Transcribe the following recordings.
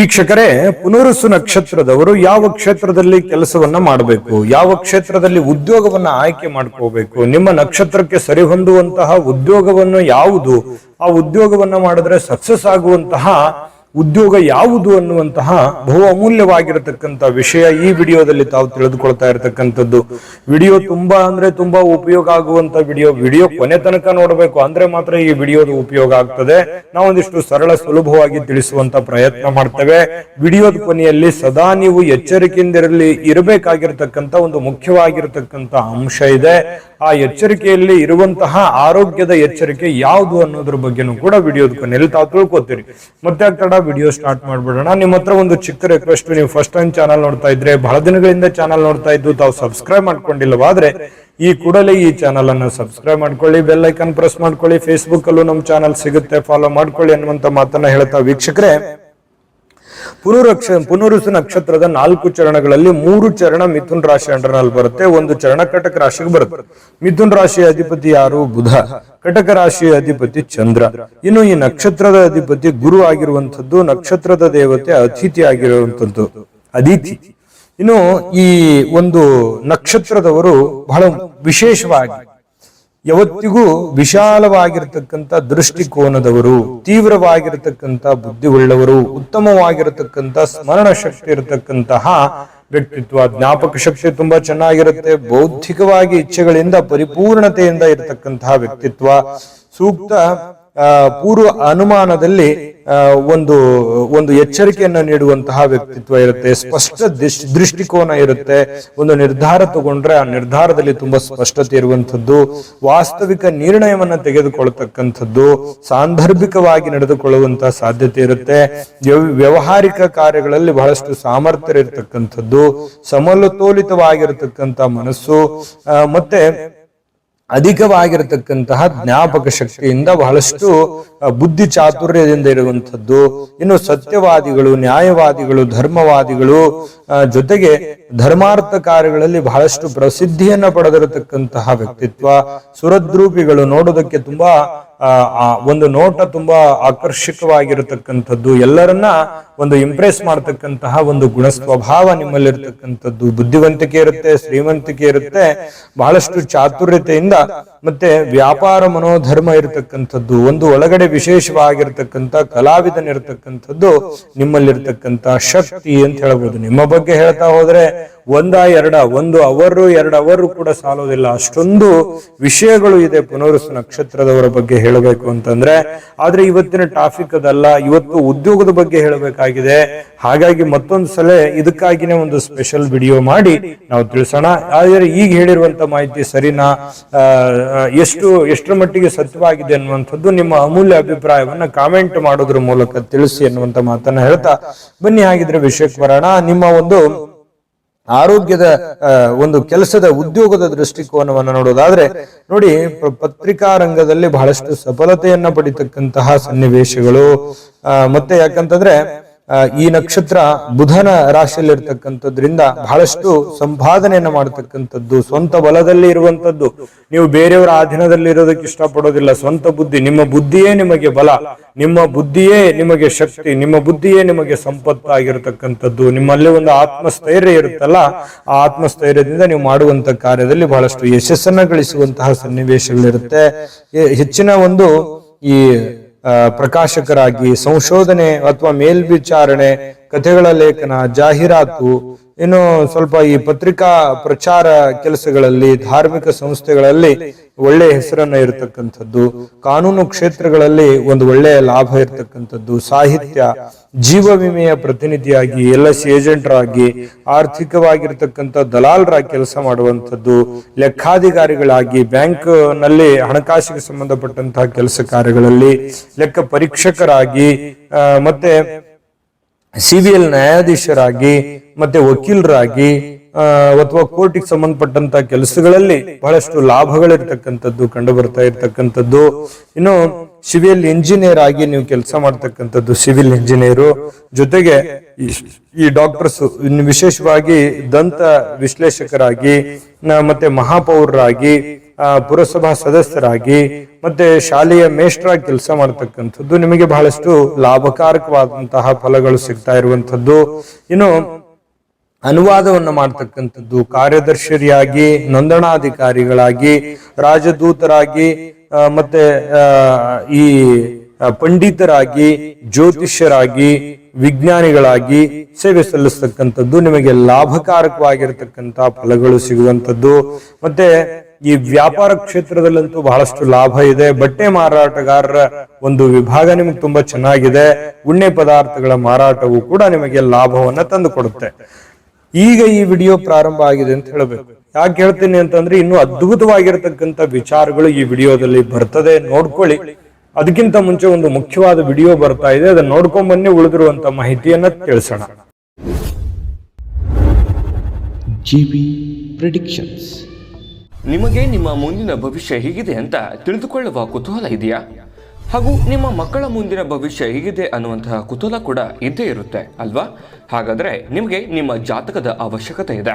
ವೀಕ್ಷಕರೇ, ಪುನರುಸು ನಕ್ಷತ್ರದವರು ಯಾವ ಕ್ಷೇತ್ರದಲ್ಲಿ ಕೆಲಸವನ್ನ ಮಾಡಬೇಕು, ಯಾವ ಕ್ಷೇತ್ರದಲ್ಲಿ ಉದ್ಯೋಗವನ್ನ ಆಯ್ಕೆ ಮಾಡ್ಕೋಬೇಕು, ನಿಮ್ಮ ನಕ್ಷತ್ರಕ್ಕೆ ಸರಿಹೊಂದುವಂತಹ ಉದ್ಯೋಗವನ್ನು ಯಾವುದು, ಆ ಉದ್ಯೋಗವನ್ನ ಮಾಡಿದ್ರೆ ಸಕ್ಸಸ್ ಆಗುವಂತಹ ಉದ್ಯೋಗ ಯಾವುದು ಅನ್ನುವಂತಹ ಬಹು ಅಮೂಲ್ಯವಾಗಿರತಕ್ಕಂತ ವಿಷಯ ಈ ವಿಡಿಯೋದಲ್ಲಿ ತಾವು ತಿಳಿದುಕೊಳ್ತಾ ಇರತಕ್ಕಂಥದ್ದು. ವಿಡಿಯೋ ತುಂಬಾ ಅಂದ್ರೆ ತುಂಬಾ ಉಪಯೋಗ ಆಗುವಂತ ವಿಡಿಯೋ. ವಿಡಿಯೋ ಕೊನೆ ತನಕ ನೋಡಬೇಕು ಅಂದ್ರೆ ಮಾತ್ರ ಈ ವಿಡಿಯೋದ ಉಪಯೋಗ ಆಗ್ತದೆ. ನಾವೊಂದಿಷ್ಟು ಸರಳ ಸುಲಭವಾಗಿ ತಿಳಿಸುವಂತ ಪ್ರಯತ್ನ ಮಾಡ್ತೇವೆ. ವಿಡಿಯೋದ ಕೊನೆಯಲ್ಲಿ ಸದಾ ನೀವು ಎಚ್ಚರಿಕೆಯಿಂದ ಇರಲಿ ಇರಬೇಕಾಗಿರತಕ್ಕಂತ ಒಂದು ಮುಖ್ಯವಾಗಿರತಕ್ಕಂತ ಅಂಶ ಇದೆ. ಆ ಎಚ್ಚರಿಕೆಯಲ್ಲಿ ಇರುವಂತಹ ಆರೋಗ್ಯದ ಎಚ್ಚರಿಕೆ ಯಾವುದು ಅನ್ನೋದ್ರ ಬಗ್ಗೆನೂ ಕೂಡ ವಿಡಿಯೋದ ಕೊನೆಯಲ್ಲಿ ತಾವು ತಿಳ್ಕೊತೀರಿ. ಮತ್ತೆ ತಡ ವಿಡಿಯೋ ಸ್ಟಾರ್ಟ್ ಮಾಡ್ಬಿಡೋಣ. ನಿಮ್ಮ ಹತ್ರ ಒಂದು ಚಿಕ್ಕ ರಿಕ್ವೆಸ್ಟ್ ನೀವು ಫಸ್ಟ್ ಟೈಮ್ ಚಾನಲ್ ನೋಡ್ತಾ ಇದ್ರೆ, ಬಹಳ ದಿನಗಳಿಂದ ಚಾನಲ್ ನೋಡ್ತಾ ಇದ್ದು, ತಾವು ಸಬ್ಸ್ಕ್ರೈಬ್ ಮಾಡ್ಕೊಂಡಿಲ್ಲವಾದ್ರೆ, ಈ ಕೂಡಲೇ ಈ ಚಾನಲ್ ಅನ್ನು ಸಬ್ಸ್ಕ್ರೈಬ್ ಮಾಡ್ಕೊಳ್ಳಿ ಬೆಲ್ ಐಕನ್ ಪ್ರೆಸ್ ಮಾಡ್ಕೊಳ್ಳಿ ಫೇಸ್ಬುಕ್ ಅಲ್ಲೂ ನಮ್ಮ ಚಾನಲ್ ಸಿಗುತ್ತೆ. ಫಾಲೋ ಮಾಡ್ಕೊಳ್ಳಿ ಅನ್ನುವಂತ ಮಾತನ್ನ ಹೇಳ್ತಾ ವೀಕ್ಷಕರೇ ಪುನರಕ್ಷ, ಪುನರುಸು ನಕ್ಷತ್ರದ ನಾಲ್ಕು ಚರಣಗಳಲ್ಲಿ ಮೂರು ಚರಣ ಮಿಥುನ್ ರಾಶಿ ಅಂಡರ್ನಲ್ಲಿ ಬರುತ್ತೆ, ಒಂದು ಚರಣ ಕಟಕ ರಾಶಿಗೆ ಬರುತ್ತೆ. ಮಿಥುನ್ ರಾಶಿಯ ಅಧಿಪತಿ ಯಾರು? ಬುಧ. ಕಟಕ ರಾಶಿಯ ಅಧಿಪತಿ ಚಂದ್ರ. ಇನ್ನು ಈ ನಕ್ಷತ್ರದ ಅಧಿಪತಿ ಗುರು ಆಗಿರುವಂತದ್ದು ನಕ್ಷತ್ರದ ದೇವತೆ ಅತಿಥಿ ಆಗಿರುವಂತದ್ದು ಅದಿತಿ. ಇನ್ನು ಈ ಒಂದು ನಕ್ಷತ್ರದವರು ಬಹಳ ವಿಶೇಷವಾಗಿ ಯಾವತ್ತಿಗೂ ವಿಶಾಲವಾಗಿರತಕ್ಕಂತ ದೃಷ್ಟಿಕೋನದವರು ತೀವ್ರವಾಗಿರತಕ್ಕಂತ ಬುದ್ಧಿ ಉಳ್ಳವರು ಉತ್ತಮವಾಗಿರತಕ್ಕಂತ ಸ್ಮರಣ ಶಕ್ತಿ ಇರತಕ್ಕಂತಹ ವ್ಯಕ್ತಿತ್ವ, ಜ್ಞಾಪಕ ಶಕ್ತಿ ತುಂಬಾ ಚೆನ್ನಾಗಿರುತ್ತೆ, ಬೌದ್ಧಿಕವಾಗಿ ಇಚ್ಛೆಗಳಿಂದ ಪರಿಪೂರ್ಣತೆಯಿಂದ ಇರತಕ್ಕಂತಹ ವ್ಯಕ್ತಿತ್ವ, ಸೂಕ್ತ ಪೂರ್ವ ಅನುಮಾನದಲ್ಲಿ ಒಂದು ಒಂದು ಎಚ್ಚರಿಕೆಯನ್ನು ನೀಡುವಂತಹ ವ್ಯಕ್ತಿತ್ವ ಇರುತ್ತೆ, ಸ್ಪಷ್ಟ ದೃಷ್ಟಿಕೋನ ಇರುತ್ತೆ. ಒಂದು ನಿರ್ಧಾರ ತಗೊಂಡ್ರೆ ಆ ನಿರ್ಧಾರದಲ್ಲಿ ತುಂಬಾ ಸ್ಪಷ್ಟತೆ ಇರುವಂತದ್ದು ವಾಸ್ತವಿಕ ನಿರ್ಣಯವನ್ನ ತೆಗೆದುಕೊಳ್ತಕ್ಕಂಥದ್ದು, ಸಾಂದರ್ಭಿಕವಾಗಿ ನಡೆದುಕೊಳ್ಳುವಂತಹ ಸಾಧ್ಯತೆ ಇರುತ್ತೆ. ವ್ಯವ- ವ್ಯವಹಾರಿಕ ಕಾರ್ಯಗಳಲ್ಲಿ ಬಹಳಷ್ಟು ಸಾಮರ್ಥ್ಯ ಇರತಕ್ಕಂಥದ್ದು ಸಮಲತೋಲಿತವಾಗಿರತಕ್ಕಂಥ ಮನಸ್ಸು ಮತ್ತೆ ಅಧಿಕವಾಗಿರತಕ್ಕಂತಹ ಜ್ಞಾಪಕ ಶಕ್ತಿಯಿಂದ ಬಹಳಷ್ಟು ಬುದ್ಧಿ ಚಾತುರ್ಯದಿಂದ ಇರುವಂತದ್ದು ಇನ್ನು ಸತ್ಯವಾದಿಗಳು, ನ್ಯಾಯವಾದಿಗಳು, ಧರ್ಮವಾದಿಗಳು ಜೊತೆಗೆ ಧರ್ಮಾರ್ಥ ಕಾರ್ಯಗಳಲ್ಲಿ ಬಹಳಷ್ಟು ಪ್ರಸಿದ್ಧಿಯನ್ನ ಪಡೆದಿರತಕ್ಕಂತಹ ವ್ಯಕ್ತಿತ್ವ, ಸುರದ್ರೂಪಿಗಳು ನೋಡೋದಕ್ಕೆ ತುಂಬಾ ಒಂದು ನೋಟ ತುಂಬಾ ಆಕರ್ಷಕವಾಗಿರತಕ್ಕಂಥದ್ದು, ಎಲ್ಲರನ್ನ ಒಂದು ಇಂಪ್ರೆಸ್ ಮಾಡತಕ್ಕಂತಹ ಒಂದು ಗುಣ ಸ್ವಭಾವ ನಿಮ್ಮಲ್ಲಿರ್ತಕ್ಕಂಥದ್ದು. ಬುದ್ಧಿವಂತಿಕೆ ಇರುತ್ತೆ, ಶ್ರೀಮಂತಿಕೆ ಇರುತ್ತೆ, ಬಹಳಷ್ಟು ಚಾತುರ್ಯತೆಯಿಂದ ಮತ್ತೆ ವ್ಯಾಪಾರ ಮನೋಧರ್ಮ ಇರತಕ್ಕಂಥದ್ದು, ಒಂದು ಒಳಗಡೆ ವಿಶೇಷವಾಗಿರ್ತಕ್ಕಂಥ ಕಲಾವಿದನಿರ್ತಕ್ಕಂಥದ್ದು ನಿಮ್ಮಲ್ಲಿರ್ತಕ್ಕಂಥ ಶಕ್ತಿ ಅಂತ ಹೇಳ್ಬೋದು. ನಿಮ್ಮ ಬಗ್ಗೆ ಹೇಳ್ತಾ ಹೋದ್ರೆ ಒಂದ ಎರಡ, ಒಂದು ಅವರು, ಎರಡು ಅವರು ಕೂಡ ಸಾಲೋದಿಲ್ಲ ಅಷ್ಟೊಂದು ವಿಷಯಗಳು ಇದೆ ಪುನರ್ಸು ನಕ್ಷತ್ರದವರ ಬಗ್ಗೆ ಹೇಳಬೇಕು ಅಂತಂದ್ರೆ, ಆದ್ರೆ ಇವತ್ತಿನ ಟಾಪಿಕ್ ಅದಲ್ಲ, ಇವತ್ತು ಉದ್ಯೋಗದ ಬಗ್ಗೆ ಹೇಳಬೇಕಾಗಿದೆ. ಹಾಗಾಗಿ ಮತ್ತೊಂದು ಸಲ ಇದಕ್ಕಾಗಿನೇ ಒಂದು ಸ್ಪೆಷಲ್ ವಿಡಿಯೋ ಮಾಡಿ ನಾವು ತಿಳಿಸೋಣ. ಆದರೆ ಈಗ ಹೇಳಿರುವಂತ ಮಾಹಿತಿ ಸರಿನಾ? ಎಷ್ಟು, ಎಷ್ಟರ ಮಟ್ಟಿಗೆ ಸತ್ಯವಾಗಿದೆ ಅನ್ನುವಂಥದ್ದು ನಿಮ್ಮ ಅಮೂಲ್ಯ ಅಭಿಪ್ರಾಯವನ್ನ ಕಾಮೆಂಟ್ ಮಾಡೋದ್ರ ಮೂಲಕ ತಿಳಿಸಿ ಅನ್ನುವಂತ ಮಾತನ್ನ ಹೇಳ್ತಾ ಬನ್ನಿ. ಹಾಗಿದ್ರೆ ವಿಷಯಕ್ಕೆ ಬರೋಣ. ನಿಮ್ಮ ಒಂದು ಆರೋಗ್ಯದ ಒಂದು ಕೆಲಸದ ಉದ್ಯೋಗದ ದೃಷ್ಟಿಕೋನವನ್ನು ನೋಡೋದಾದ್ರೆ, ನೋಡಿ ಪತ್ರಿಕಾ ರಂಗದಲ್ಲಿ ಬಹಳಷ್ಟು ಸಫಲತೆಯನ್ನ ಪಡಿತಕ್ಕಂತಹ ಸನ್ನಿವೇಶಗಳು ಮತ್ತೆ ಯಾಕಂತಂದ್ರೆ ಈ ನಕ್ಷತ್ರ ಬುಧನ ರಾಶಿಯಲ್ಲಿರ್ತಕ್ಕಂಥದ್ರಿಂದ ಬಹಳಷ್ಟು ಸಂಪಾದನೆಯನ್ನು ಮಾಡತಕ್ಕಂಥದ್ದು, ಸ್ವಂತ ಬಲದಲ್ಲಿ ಇರುವಂತದ್ದು ನೀವು ಬೇರೆಯವರ ಅಧೀನದಲ್ಲಿ ಇರೋದಕ್ಕೆ ಇಷ್ಟಪಡೋದಿಲ್ಲ. ಸ್ವಂತ ಬುದ್ಧಿ, ನಿಮ್ಮ ಬುದ್ಧಿಯೇ ನಿಮಗೆ ಬಲ. ನಿಮ್ಮ ಬುದ್ಧಿಯೇ ನಿಮಗೆ ಶಕ್ತಿ. ನಿಮ್ಮ ಬುದ್ಧಿಯೇ ನಿಮಗೆ ಸಂಪತ್ತು ಆಗಿರತಕ್ಕಂಥದ್ದು ನಿಮ್ಮಲ್ಲಿ ಒಂದು ಆತ್ಮಸ್ಥೈರ್ಯ ಇರುತ್ತಲ್ಲ, ಆ ಆತ್ಮಸ್ಥೈರ್ಯದಿಂದ ನೀವು ಮಾಡುವಂತ ಕಾರ್ಯದಲ್ಲಿ ಬಹಳಷ್ಟು ಯಶಸ್ಸನ್ನ ಗಳಿಸುವಂತಹ ಸನ್ನಿವೇಶಗಳಿರುತ್ತೆ. ಹೆಚ್ಚಿನ ಒಂದು ಈ ಪ್ರಕಾಶಕರಾಗಿ ಸಂಶೋಧನೆ ಅಥವಾ ಮೇಲ್ವಿಚಾರಣೆ ಕಥೆಗಳ ಲೇಖನ, ಜಾಹೀರಾತು, ಇನ್ನು ಸ್ವಲ್ಪ ಈ ಪತ್ರಿಕಾ ಪ್ರಚಾರ ಕೆಲಸಗಳಲ್ಲಿ, ಧಾರ್ಮಿಕ ಸಂಸ್ಥೆಗಳಲ್ಲಿ ಒಳ್ಳೆಯ ಹೆಸರನ್ನ ಇರತಕ್ಕಂಥದ್ದು, ಕಾನೂನು ಕ್ಷೇತ್ರಗಳಲ್ಲಿ ಒಂದು ಒಳ್ಳೆಯ ಲಾಭ ಇರತಕ್ಕಂಥದ್ದು, ಸಾಹಿತ್ಯ, ಜೀವ ವಿಮೆಯ ಪ್ರತಿನಿಧಿಯಾಗಿ, ಎಲ್ ಎಸ್ ಏಜೆಂಟರಾಗಿ, ಆರ್ಥಿಕವಾಗಿರ್ತಕ್ಕಂಥ ದಲಾಲರಾಗಿ ಕೆಲಸ ಮಾಡುವಂಥದ್ದು, ಲೆಕ್ಕಾಧಿಕಾರಿಗಳಾಗಿ ಬ್ಯಾಂಕ್ನಲ್ಲಿ ಹಣಕಾಸಿಗೆ ಸಂಬಂಧಪಟ್ಟಂತಹ ಕೆಲಸ ಕಾರ್ಯಗಳಲ್ಲಿ ಲೆಕ್ಕ ಪರೀಕ್ಷಕರಾಗಿ ಮತ್ತೆ ಸಿವಿಎಲ್ ನ್ಯಾಯಾಧೀಶರಾಗಿ ಮತ್ತೆ ವಕೀಲರಾಗಿ ಅಥವಾ ಕೋರ್ಟಿಗೆ ಸಂಬಂಧಪಟ್ಟಂತ ಕೆಲಸಗಳಲ್ಲಿ ಬಹಳಷ್ಟು ಲಾಭಗಳಿರ್ತಕ್ಕಂಥದ್ದು ಕಂಡು ಬರ್ತಾ ಇರ್ತಕ್ಕಂಥದ್ದು. ಇನ್ನು ಸಿವಿಲ್ ಇಂಜಿನಿಯರ್ ಆಗಿ ನೀವು ಕೆಲಸ ಮಾಡ್ತಕ್ಕಂಥದ್ದು ಸಿವಿಲ್ ಇಂಜಿನಿಯರು. ಜೊತೆಗೆ ಈ- ಡಾಕ್ಟರ್ಸ್ ವಿಶೇಷವಾಗಿ ದಂತ ವಿಶ್ಲೇಷಕರಾಗಿ ಮತ್ತೆ ಮಹಾಪೌರರಾಗಿ ಪುರಸಭಾ ಸದಸ್ಯರಾಗಿ, ಮತ್ತೆ ಶಾಲೆಯ ಮೇಷ್ಟ್ರಾಗಿ ಕೆಲಸ ಮಾಡತಕ್ಕಂಥದ್ದು ನಿಮಗೆ ಬಹಳಷ್ಟು ಲಾಭಕಾರಕವಾದಂತಹ ಫಲಗಳು ಸಿಗ್ತಾ ಇರುವಂತದ್ದು ಇನ್ನು ಅನುವಾದವನ್ನು ಮಾಡ್ತಕ್ಕಂಥದ್ದು ಕಾರ್ಯದರ್ಶಿಯಾಗಿ, ನೋಂದಣಾಧಿಕಾರಿಗಳಾಗಿ, ರಾಜದೂತರಾಗಿ ಮತ್ತೆ ಈ ಪಂಡಿತರಾಗಿ, ಜ್ಯೋತಿಷ್ಯರಾಗಿ, ವಿಜ್ಞಾನಿಗಳಾಗಿ ಸೇವೆ ಸಲ್ಲಿಸ್ತಕ್ಕಂಥದ್ದು ನಿಮಗೆ ಲಾಭಕಾರಕವಾಗಿರತಕ್ಕಂತ ಫಲಗಳು ಸಿಗುವಂಥದ್ದು. ಮತ್ತೆ ಈ ವ್ಯಾಪಾರ ಕ್ಷೇತ್ರದಲ್ಲಂತೂ ಬಹಳಷ್ಟು ಲಾಭ ಇದೆ. ಬಟ್ಟೆ ಮಾರಾಟಗಾರರ ಒಂದು ವಿಭಾಗ ನಿಮಗೆ ತುಂಬಾ ಚೆನ್ನಾಗಿದೆ. ಉಣ್ಣೆ ಪದಾರ್ಥಗಳ ಮಾರಾಟವು ಕೂಡ ನಿಮಗೆ ಲಾಭವನ್ನ ತಂದು ಕೊಡುತ್ತೆ. ಈಗ ಈ ವಿಡಿಯೋ ಪ್ರಾರಂಭ ಆಗಿದೆ ಅಂತ ಹೇಳಬೇಕು. ಯಾಕೆ ಹೇಳ್ತೀನಿ ಅಂತಂದ್ರೆ ಇನ್ನು ಅದ್ಭುತವಾಗಿರತಕ್ಕಂತ ವಿಚಾರಗಳು ಈ ವಿಡಿಯೋದಲ್ಲಿ ಬರ್ತದೆ. ನೋಡ್ಕೊಳ್ಳಿ. ಅದಕ್ಕಿಂತ ಮುಂಚೆ ಒಂದು ಮುಖ್ಯವಾದ ವಿಡಿಯೋ ಬರ್ತಾ ಇದೆ. ಅದನ್ನ ನೋಡ್ಕೊಂಡ್ ಬನ್ನಿ, ಉಳಿದಿರುವಂತ ಮಾಹಿತಿಯನ್ನ ತಿಳಿಸೋಣ. GB predictions. ನಿಮಗೆ ನಿಮ್ಮ ಮುಂದಿನ ಭವಿಷ್ಯ ಹೇಗಿದೆ ಅಂತ ತಿಳಿದುಕೊಳ್ಳುವ ಕುತೂಹಲ ಇದೆಯಾ? ಹಾಗೂ ನಿಮ್ಮ ಮಕ್ಕಳ ಮುಂದಿನ ಭವಿಷ್ಯ ಹೇಗಿದೆ ಅನ್ನುವಂತಹ ಕುತೂಹಲ ಕೂಡ ಇದ್ದೇ ಇರುತ್ತೆ, ಅಲ್ವಾ? ಹಾಗಾದರೆ ನಿಮಗೆ ನಿಮ್ಮ ಜಾತಕದ ಅವಶ್ಯಕತೆ ಇದೆ.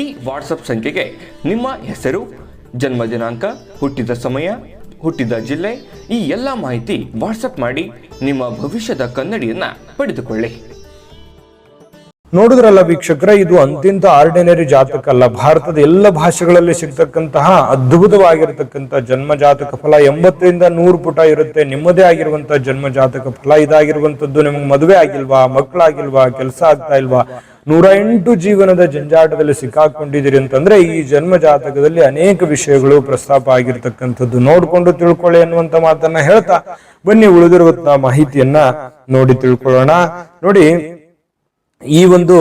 ಈ ವಾಟ್ಸಪ್ ಸಂಖ್ಯೆಗೆ ನಿಮ್ಮ ಹೆಸರು, ಜನ್ಮ ದಿನಾಂಕ, ಹುಟ್ಟಿದ ಸಮಯ, ಹುಟ್ಟಿದ ಜಿಲ್ಲೆ, ಈ ಎಲ್ಲ ಮಾಹಿತಿ ವಾಟ್ಸಪ್ ಮಾಡಿ ನಿಮ್ಮ ಭವಿಷ್ಯದ ಕನ್ನಡಿಯನ್ನ ಪಡೆದುಕೊಳ್ಳಿ. ನೋಡಿದ್ರಲ್ಲ ವೀಕ್ಷಕರ, ಇದು ಅಂತಿಂತ ಆರ್ಡಿನರಿ ಜಾತಕ ಅಲ್ಲ. ಭಾರತದ ಎಲ್ಲ ಭಾಷೆಗಳಲ್ಲಿ ಸಿಗ್ತಕ್ಕಂತಹ ಅದ್ಭುತವಾಗಿರತಕ್ಕಂತ ಜನ್ಮ ಜಾತಕ ಫಲ ಎಂಬತ್ತರಿಂದ ನೂರು ಪುಟ ಇರುತ್ತೆ. ನಿಮ್ಮದೇ ಆಗಿರುವಂತಹ ಜನ್ಮ ಜಾತಕ ಫಲ ಇದಾಗಿರುವಂತದ್ದು ನಿಮ್ಗೆ ಮದುವೆ ಆಗಿಲ್ವಾ ಮಕ್ಕಳಾಗಿಲ್ವಾ ಕೆಲಸ ಆಗ್ತಾ ಇಲ್ವಾ ನೂರ ಎಂಟು ಜೀವನದ ಜಂಜಾಟದಲ್ಲಿ ಸಿಕ್ಕಾಕೊಂಡಿದ್ದೀರಿ ಅಂತಂದ್ರೆ ಈ ಜನ್ಮ ಜಾತಕದಲ್ಲಿ ಅನೇಕ ವಿಷಯಗಳು ಪ್ರಸ್ತಾಪ ಆಗಿರ್ತಕ್ಕಂಥದ್ದು ನೋಡ್ಕೊಂಡು ತಿಳ್ಕೊಳ್ಳಿ ಅನ್ನುವಂತ ಮಾತನ್ನ ಹೇಳ್ತಾ ಬನ್ನಿ ಉಳಿದಿರುವ ಮಾಹಿತಿಯನ್ನ ನೋಡಿ ತಿಳ್ಕೊಳ್ಳೋಣ. ನೋಡಿ, ಈ ಒಂದು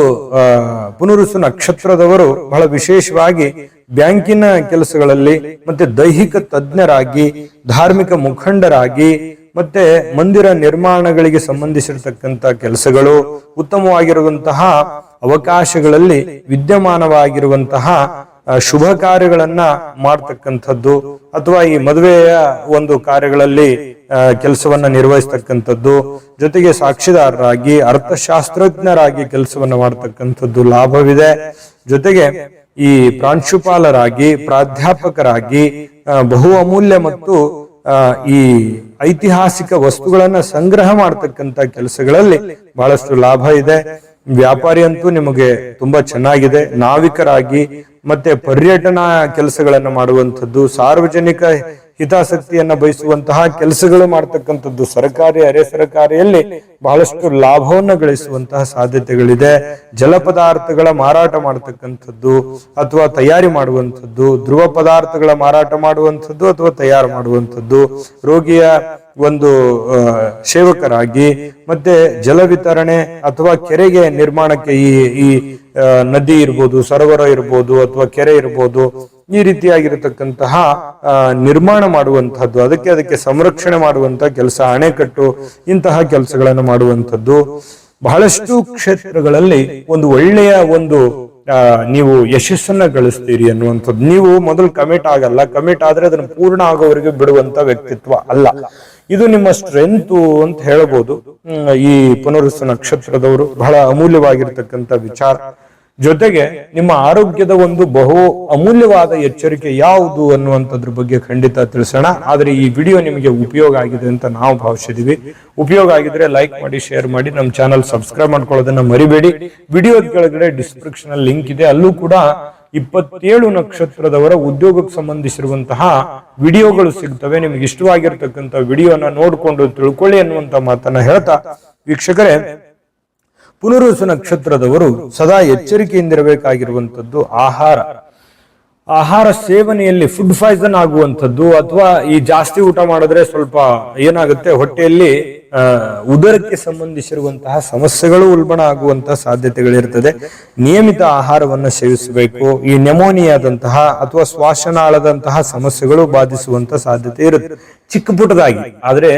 ಪುನರುಸು ನಕ್ಷತ್ರದವರು ಬಹಳ ವಿಶೇಷವಾಗಿ ಬ್ಯಾಂಕಿನ ಕೆಲಸಗಳಲ್ಲಿ ಮತ್ತೆ ದೈಹಿಕ ತಜ್ಞರಾಗಿ, ಧಾರ್ಮಿಕ ಮುಖಂಡರಾಗಿ ಮತ್ತೆ ಮಂದಿರ ನಿರ್ಮಾಣಗಳಿಗೆ ಸಂಬಂಧಿಸಿರ್ತಕ್ಕಂತ ಕೆಲಸಗಳು ಉತ್ತಮವಾಗಿರುವಂತಹ ಅವಕಾಶಗಳಲ್ಲಿ ವಿದ್ಯಮಾನವಾಗಿರುವಂತಹ ಶುಭ ಕಾರ್ಯಗಳನ್ನ ಮಾಡ್ತಕ್ಕಂಥದ್ದು ಅಥವಾ ಈ ಮದುವೆಯ ಒಂದು ಕಾರ್ಯಗಳಲ್ಲಿ ಕೆಲಸವನ್ನ ನಿರ್ವಹಿಸ್ತಕ್ಕಂಥದ್ದು, ಜೊತೆಗೆ ಸಾಕ್ಷಿದಾರರಾಗಿ, ಅರ್ಥಶಾಸ್ತ್ರಜ್ಞರಾಗಿ ಕೆಲಸವನ್ನ ಮಾಡ್ತಕ್ಕಂಥದ್ದು ಲಾಭವಿದೆ. ಜೊತೆಗೆ ಈ ಪ್ರಾಂಶುಪಾಲರಾಗಿ, ಪ್ರಾಧ್ಯಾಪಕರಾಗಿ ಬಹು ಅಮೂಲ್ಯ ಮತ್ತು ಈ ಐತಿಹಾಸಿಕ ವಸ್ತುಗಳನ್ನ ಸಂಗ್ರಹ ಮಾಡತಕ್ಕಂತ ಕೆಲಸಗಳಲ್ಲಿ ಬಹಳಷ್ಟು ಲಾಭ ಇದೆ. ವ್ಯಾಪಾರಿ ಅಂತೂ ನಿಮಗೆ ತುಂಬಾ ಚೆನ್ನಾಗಿದೆ. ನಾವಿಕರಾಗಿ ಮತ್ತೆ ಪರ್ಯಟನಾ ಕೆಲಸಗಳನ್ನ ಮಾಡುವಂಥದ್ದು, ಸಾರ್ವಜನಿಕ ಹಿತಾಸಕ್ತಿಯನ್ನ ಬಯಸುವಂತಹ ಕೆಲಸಗಳು ಮಾಡ್ತಕ್ಕಂಥದ್ದು ಸರ್ಕಾರಿ, ಅರೆ ಸರ್ಕಾರಿಯಲ್ಲಿ ಬಹಳಷ್ಟು ಲಾಭವನ್ನ ಗಳಿಸುವಂತಹ ಸಾಧ್ಯತೆಗಳಿದೆ. ಜಲ ಪದಾರ್ಥಗಳ ಮಾರಾಟ ಮಾಡತಕ್ಕಂಥದ್ದು ಅಥವಾ ತಯಾರಿ ಮಾಡುವಂಥದ್ದು, ಧ್ರುವ ಪದಾರ್ಥಗಳ ಮಾರಾಟ ಮಾಡುವಂಥದ್ದು ಅಥವಾ ತಯಾರು ಮಾಡುವಂಥದ್ದು, ರೋಗಿಯ ಒಂದು ಸೇವಕರಾಗಿ ಮತ್ತೆ ಜಲ ವಿತರಣೆ ಅಥವಾ ಕೆರೆಗೆ ನಿರ್ಮಾಣಕ್ಕೆ ಈ ಈ ನದಿ ಇರ್ಬೋದು, ಸರೋವರ ಇರ್ಬೋದು ಅಥವಾ ಕೆರೆ ಇರ್ಬೋದು, ಈ ರೀತಿಯಾಗಿರತಕ್ಕಂತಹ ನಿರ್ಮಾಣ ಮಾಡುವಂತಹದ್ದು ಅದಕ್ಕೆ ಅದಕ್ಕೆ ಸಂರಕ್ಷಣೆ ಮಾಡುವಂತಹ ಕೆಲಸ, ಅಣೆಕಟ್ಟು, ಇಂತಹ ಕೆಲಸಗಳನ್ನು ಮಾಡುವಂಥದ್ದು. ಬಹಳಷ್ಟು ಕ್ಷೇತ್ರಗಳಲ್ಲಿ ಒಂದು ಒಳ್ಳೆಯ ಒಂದು ನೀವು ಯಶಸ್ಸನ್ನ ಗಳಿಸ್ತೀರಿ ಅನ್ನುವಂಥದ್ದು. ನೀವು ಮೊದಲು ಕಮಿಟ್ ಆಗಲ್ಲ. ಕಮಿಟ್ ಆದ್ರೆ ಅದನ್ನ ಪೂರ್ಣ ಆಗೋವರೆಗೆ ಬಿಡುವಂತ ವ್ಯಕ್ತಿತ್ವ ಅಲ್ಲ. ಇದು ನಿಮ್ಮ ಸ್ಟ್ರೆಂತು ಅಂತ ಹೇಳ್ಬೋದು. ಈ ಪುನರ್ವಸ ನಕ್ಷತ್ರದವರು ಬಹಳ ಅಮೂಲ್ಯವಾಗಿರ್ತಕ್ಕಂಥ ವಿಚಾರ. ಜೊತೆಗೆ ನಿಮ್ಮ ಆರೋಗ್ಯದ ಒಂದು ಬಹು ಅಮೂಲ್ಯವಾದ ಎಚ್ಚರಿಕೆ ಯಾವುದು ಅನ್ನುವಂಥದ್ರ ಬಗ್ಗೆ ಖಂಡಿತ ತಿಳಿಸೋಣ. ಆದ್ರೆ ಈ ವಿಡಿಯೋ ನಿಮಗೆ ಉಪಯೋಗ ಆಗಿದೆ ಅಂತ ನಾವು ಭಾವಿಸಿದೀವಿ. ಉಪಯೋಗ ಆಗಿದ್ರೆ ಲೈಕ್ ಮಾಡಿ, ಶೇರ್ ಮಾಡಿ, ನಮ್ಮ ಚಾನಲ್ ಸಬ್ಸ್ಕ್ರೈಬ್ ಮಾಡ್ಕೊಳ್ಳೋದನ್ನ ಮರಿಬೇಡಿ. ವಿಡಿಯೋದ ಕೆಳಗಡೆ ಡಿಸ್ಕ್ರಿಪ್ಷನ್ ಲಿಂಕ್ ಇದೆ. ಅಲ್ಲೂ ಕೂಡ ಇಪ್ಪತ್ತೇಳು ನಕ್ಷತ್ರದವರ ಉದ್ಯೋಗಕ್ಕೆ ಸಂಬಂಧಿಸಿರುವಂತಹ ವಿಡಿಯೋಗಳು ಸಿಗ್ತವೆ. ನಿಮ್ಗೆ ಇಷ್ಟವಾಗಿರ್ತಕ್ಕಂಥ ವಿಡಿಯೋನ ನೋಡ್ಕೊಂಡು ತಿಳ್ಕೊಳ್ಳಿ ಅನ್ನುವಂತ ಮಾತನ್ನ ಹೇಳ್ತಾ, ವೀಕ್ಷಕರೇ ಪುನರುಸು ನಕ್ಷತ್ರದವರು ಸದಾ ಎಚ್ಚರಿಕೆಯಿಂದಿರಬೇಕಾಗಿರುವಂಥದ್ದು ಆಹಾರ. ಆಹಾರ ಸೇವನೆಯಲ್ಲಿ ಫುಡ್ ಪಾಯ್ಸನ್ ಆಗುವಂಥದ್ದು ಅಥವಾ ಈ ಜಾಸ್ತಿ ಊಟ ಮಾಡಿದ್ರೆ ಸ್ವಲ್ಪ ಏನಾಗುತ್ತೆ? ಹೊಟ್ಟೆಯಲ್ಲಿ ಉದರಕ್ಕೆ ಸಂಬಂಧಿಸಿರುವಂತಹ ಸಮಸ್ಯೆಗಳು ಉಲ್ಬಣ ಆಗುವಂತಹ ಸಾಧ್ಯತೆಗಳಿರ್ತದೆ. ನಿಯಮಿತ ಆಹಾರವನ್ನು ಸೇವಿಸಬೇಕು. ಈ ನೆಮೋನಿಯಾದಂತಹ ಅಥವಾ ಶ್ವಾಸನಾಳದಂತಹ ಸಮಸ್ಯೆಗಳು ಬಾಧಿಸುವಂತ ಸಾಧ್ಯತೆ ಇರುತ್ತೆ. ಚಿಕ್ಕ ಪುಟದಾಗಿ ಆದ್ರೆ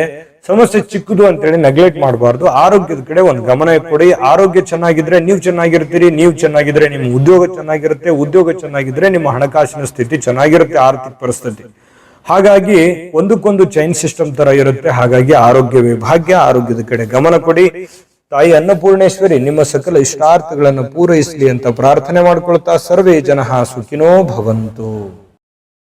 ಸಮಸ್ಯೆ ಚಿಕ್ಕದು ಅಂತೇಳಿ ನೆಗ್ಲೆಕ್ಟ್ ಮಾಡಬಾರ್ದು. ಆರೋಗ್ಯದ ಕಡೆ ಒಂದು ಗಮನ ಕೊಡಿ. ಆರೋಗ್ಯ ಚೆನ್ನಾಗಿದ್ರೆ ನೀವು ಚೆನ್ನಾಗಿರ್ತೀರಿ, ನೀವು ಚೆನ್ನಾಗಿದ್ರೆ ನಿಮ್ಮ ಉದ್ಯೋಗ ಚೆನ್ನಾಗಿರುತ್ತೆ, ಉದ್ಯೋಗ ಚೆನ್ನಾಗಿದ್ರೆ ನಿಮ್ಮ ಹಣಕಾಸಿನ ಸ್ಥಿತಿ ಚೆನ್ನಾಗಿರುತ್ತೆ, ಆರ್ಥಿಕ ಪರಿಸ್ಥಿತಿ. ಹಾಗಾಗಿ ಒಂದಕ್ಕೊಂದು ಚೈನ್ ಸಿಸ್ಟಮ್ ತರ ಇರುತ್ತೆ. ಹಾಗಾಗಿ ಆರೋಗ್ಯ ವಿಭಾಗ್ಯ, ಆರೋಗ್ಯದ ಕಡೆ ಗಮನ ಕೊಡಿ. ತಾಯಿ ಅನ್ನಪೂರ್ಣೇಶ್ವರಿ, ನಿಮ್ಮ ಸಕಲ ಇಷ್ಟಾರ್ಥಗಳನ್ನು ಪೂರೈಸಲಿ ಅಂತ ಪ್ರಾರ್ಥನೆ ಮಾಡ್ಕೊಳ್ತಾ ಸರ್ವೇ ಜನ ಸುಖಿನೋ ಭವಂತು.